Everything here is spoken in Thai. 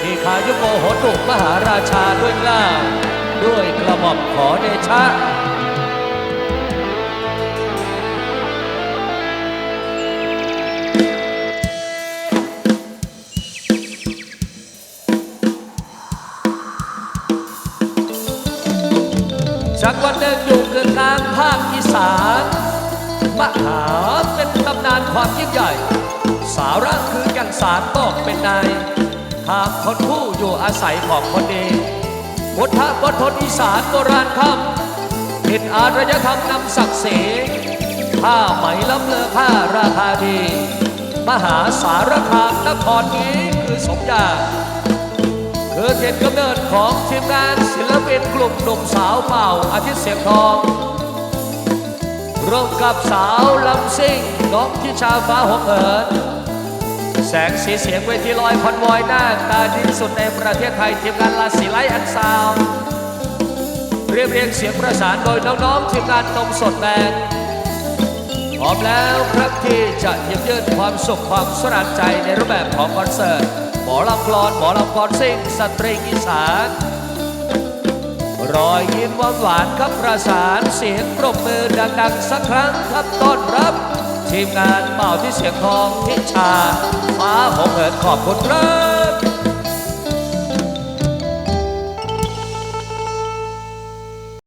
ที่ขายุโมโหตุมหาราชาด้วยกล้าด้วยกระหม่อมขอเดชะจากวันหนึ่งอยู่เกินกลางภาคอีสานมหาเป็นตำนานความยิ่งใหญ่ สาระคืออย่างสารต้องเป็นนาย หากคนผู้อยู่อาศัยของคนดีพุทธบทนอีสานโบราณคำผิดอารยธรรมนำศักดิ์ศรีผ้าไหมล้ำเลอผ้าราคาดี มหาสารคามนครนี้คือสมญาคือเจ็ดกำเนิดของทีมงานศิลปินกลุ่มหนุ่มสาวเป่าอาทิตย์เสียงทองร่วมกับสาวลำซิ่งน้องที่ชาวฟ้าหงเหิน แสงสีเสียงเวทีลอยคอนวอยหน้าตาดีที่สุดในประเทศไทยทีมงานลาสีไลท์แอนด์ซาวเรียบเรียงเสียงประสานโดยน้องๆทีมงานนมสดแบนพร้อมแล้วครับที่จะเยี่ยมเยือนความสุขความสรานใจในรูปแบบของคอนเสิร์ตหมอลำกลอนหมอลำกลอนซิ่งสตริงอีสานรอยยิ้มหวานหวานๆครับประสานเสียงปรบมือดังๆสักครั้งครับต้อนรับ ทีมงานเป่าที่เสียงทองทิชาฟ้าหงเหิดขอบคุณครับ